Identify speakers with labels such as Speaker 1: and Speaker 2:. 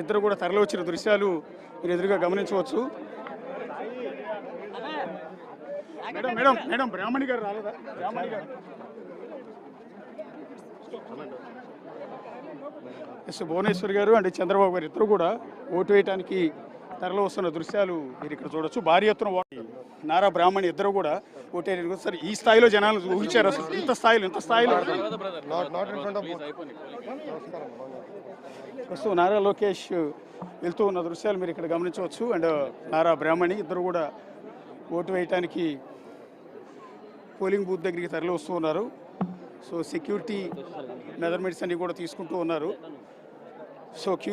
Speaker 1: ఇద్దరు కూడా తరలి వచ్చిన దృశ్యాలు మీరు ఎదురుగా గమనించవచ్చు. మేడం మేడం మేడం బ్రాహ్మణి గారు రాలేదా? బ్రాహ్మణి గారు. ఎస్ భువనేశ్వర్ గారు అండ్ చంద్రబాబు గారు ఇద్దరు కూడా ఓటు వేయడానికి తరలి వస్తున్న దృశ్యాలు మీరు ఇక్కడ చూడొచ్చు. భారీ ఎత్తున నారా బ్రాహ్మణి ఇద్దరు కూడా ఓటు సరే ఈ స్థాయిలో జనాలు ఊహించారు అసలు. ఇంత స్థాయిలో ఇంత స్థాయిలో. ప్రస్తుతం నారా లోకేష్ వెళ్తూ ఉన్న దృశ్యాలు మీరు ఇక్కడ గమనించవచ్చు. అండ్ నారా బ్రాహ్మణి ఇద్దరు కూడా ఓటు వేయటానికి పోలింగ్ బూత్ దగ్గరికి తరలి వస్తూ ఉన్నారు. సో సెక్యూరిటీ మెజర్మెంట్స్ అన్ని కూడా తీసుకుంటూ ఉన్నారు. So Q